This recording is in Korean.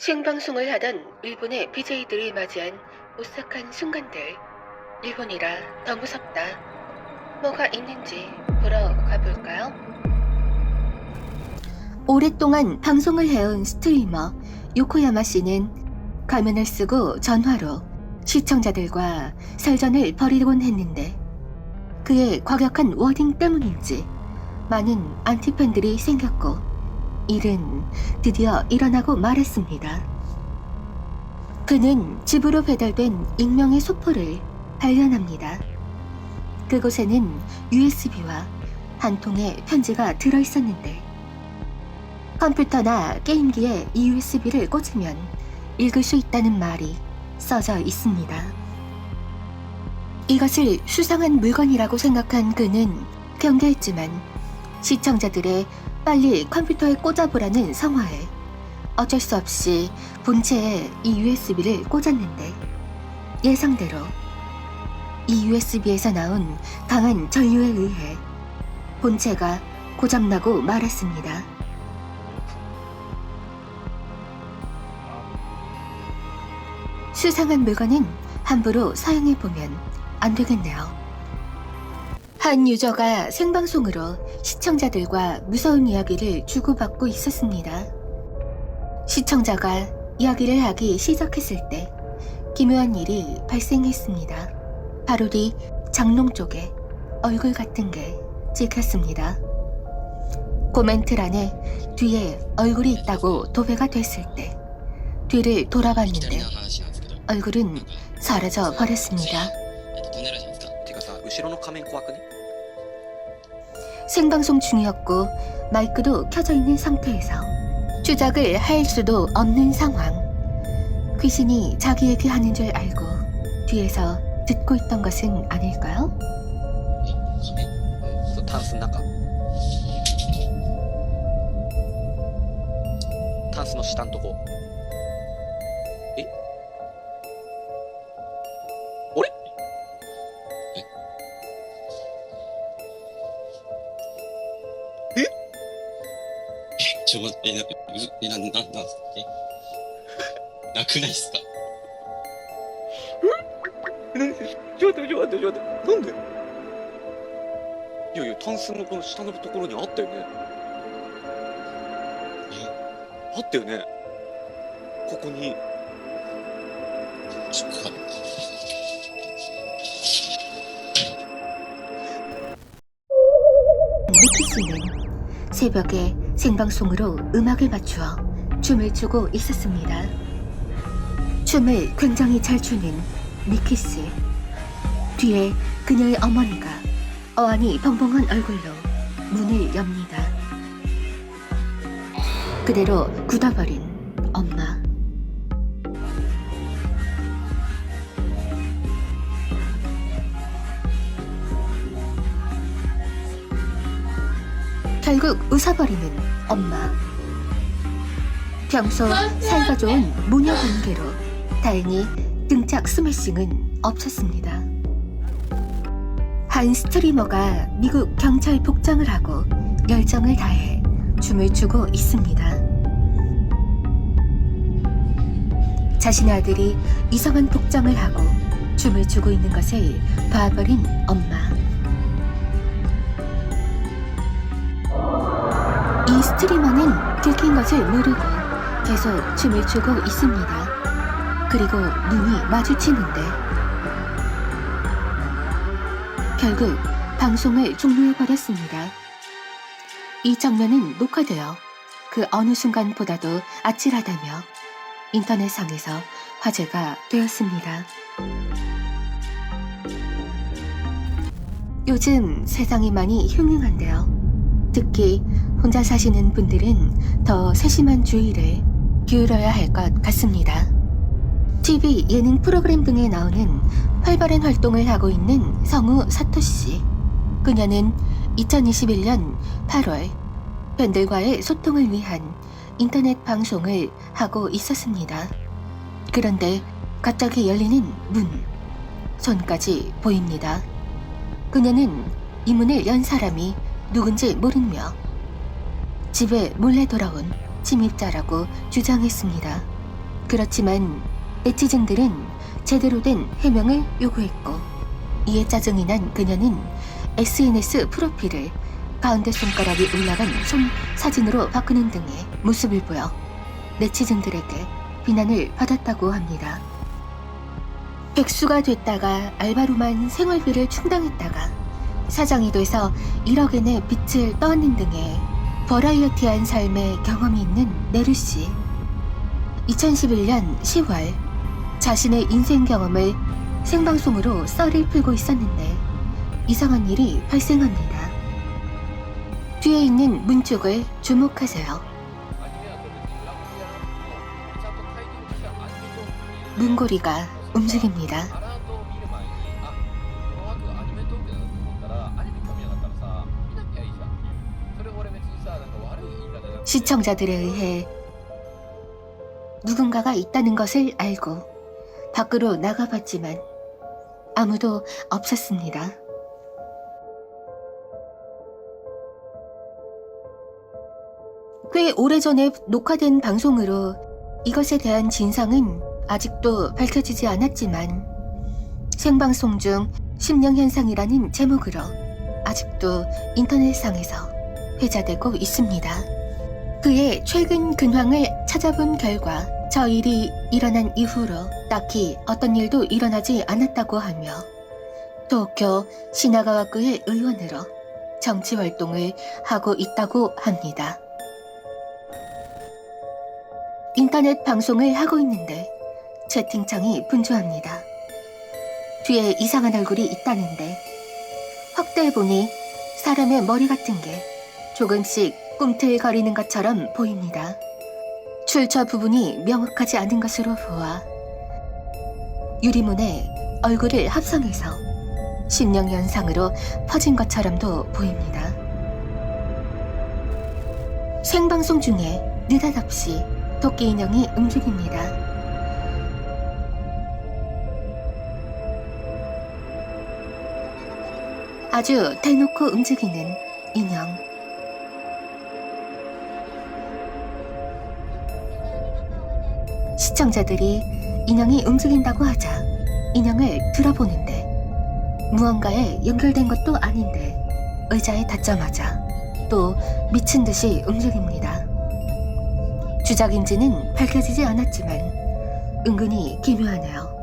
생방송을 하던 일본의 BJ들이 맞이한 오싹한 순간들. 일본이라 더 무섭다. 뭐가 있는지 보러 가볼까요? 오랫동안 방송을 해온 스트리머 요코야마 씨는 가면을 쓰고 전화로 시청자들과 설전을 벌이곤 했는데 그의 과격한 워딩 때문인지 많은 안티팬들이 생겼고 일은 드디어 일어나고 말았습니다. 그는 집으로 배달된 익명의 소포를 발견합니다. 그곳에는 USB와 한 통의 편지가 들어 있었는데 컴퓨터나 게임기에 이 USB를 꽂으면 읽을 수 있다는 말이 써져 있습니다. 이것을 수상한 물건이라고 생각한 그는 경계했지만 시청자들의 빨리 컴퓨터에 꽂아보라는 성화에 어쩔 수 없이 본체에 이 USB를 꽂았는데 예상대로 이 USB에서 나온 강한 전류에 의해 본체가 고장나고 말았습니다. 수상한 물건은 함부로 사용해보면 안 되겠네요. 한 유저가 생방송으로 시청자들과 무서운 이야기를 주고받고 있었습니다. 시청자가 이야기를 하기 시작했을 때 기묘한 일이 발생했습니다. 바로 뒤 장롱 쪽에 얼굴 같은 게 찍혔습니다. 코멘트란에 뒤에 얼굴이 있다고 도배가 됐을 때 뒤를 いきなり 돌아봤는데 な話なんですけど 얼굴은 사라져 버렸습니다. えっと飛んでるじゃないですかてかさ後ろの仮面怖くね 생방송 중이었고 마이크도 켜져 있는 상태에서 추적을 할 수도 없는 상황. 귀신이 자기 얘기하는 줄 알고 뒤에서 듣고 있던 것은 아닐까요? え仮面そうタンスの中タンスの下のとこ ちょうって、な、え、な、なんなん。なくないっすか？ん何ちょっ待って、ちょ待って、ちょ待って、なんでいやいや、タンスのこの下のところにあったよね。あったよね。ここに。ちょっと待って。Wikipedia. 새벽에 생방송으로 음악을 맞추어 춤을 추고 있었습니다. 춤을 굉장히 잘 추는 씨. 뒤에 그녀의 어머니가 어안이 벙벙한 얼굴로 문을 엽니다. 그대로 굳어버린 엄마. 결국 웃어버리는 엄마. 평소 사이가 좋은 모녀 관계로 다행히 등짝 스매싱은 없었습니다. 한 스트리머가 미국 경찰 복장을 하고 열정을 다해 춤을 추고 있습니다. 자신의 아들이 이상한 복장을 하고 춤을 추고 있는 것을 봐버린 엄마. 이 스트리머는 들킨 것을 모르고 계속 춤을 추고 있습니다. 그리고 눈이 마주치는데 결국 방송을 종료해버렸습니다. 이 장면은 녹화되어 그 어느 순간보다도 아찔하다며 인터넷상에서 화제가 되었습니다. 요즘 세상이 많이 흉흉한데요. 특히 혼자 사시는 분들은 더 세심한 주의를 기울여야 할 것 같습니다. TV 예능 프로그램 등에 나오는 활발한 활동을 하고 있는 성우 사토 씨. 그녀는 2021년 8월 팬들과의 소통을 위한 인터넷 방송을 하고 있었습니다. 그런데 갑자기 열리는 문, 손까지 보입니다. 그녀는 이 문을 연 사람이 누군지 모르며 집에 몰래 돌아온 침입자라고 주장했습니다. 그렇지만 네티즌들은 제대로 된 해명을 요구했고 이에 짜증이 난 그녀는 SNS 프로필을 가운데 손가락이 올라간 손 사진으로 바꾸는 등의 모습을 보여 네티즌들에게 비난을 받았다고 합니다. 백수가 됐다가 알바로만 생활비를 충당했다가 사장이 돼서 1억엔의 빚을 떠안는 등의 버라이어티한 삶의 경험이 있는 네루 씨. 2011년 10월 자신의 인생 경험을 생방송으로 썰을 풀고 있었는데 이상한 일이 발생합니다. 뒤에 있는 문 쪽을 주목하세요. 문고리가 움직입니다. 시청자들에 의해 누군가가 있다는 것을 알고 밖으로 나가봤지만 아무도 없었습니다. 꽤 오래전에 녹화된 방송으로 이것에 대한 진상은 아직도 밝혀지지 않았지만 생방송 중 심령 현상이라는 제목으로 아직도 인터넷상에서 회자되고 있습니다. 그의 최근 근황을 찾아본 결과 저 일이 일어난 이후로 딱히 어떤 일도 일어나지 않았다고 하며 도쿄 시나가와구의 의원으로 정치 활동을 하고 있다고 합니다. 인터넷 방송을 하고 있는데 채팅창이 분주합니다. 뒤에 이상한 얼굴이 있다는데 확대해보니 사람의 머리 같은 게 조금씩 꿈틀거리는 것처럼 보입니다. 출처 부분이 명확하지 않은 것으로 보아 유리문에 얼굴을 합성해서 심령 현상으로 퍼진 것처럼도 보입니다. 생방송 중에 느닷없이 토끼 인형이 움직입니다. 아주 대놓고 움직이는 인형. 시청자들이 인형이 움직인다고 하자 인형을 들어보는데 무언가에 연결된 것도 아닌데 의자에 닿자마자 또 미친 듯이 움직입니다. 주작인지는 밝혀지지 않았지만 은근히 기묘하네요.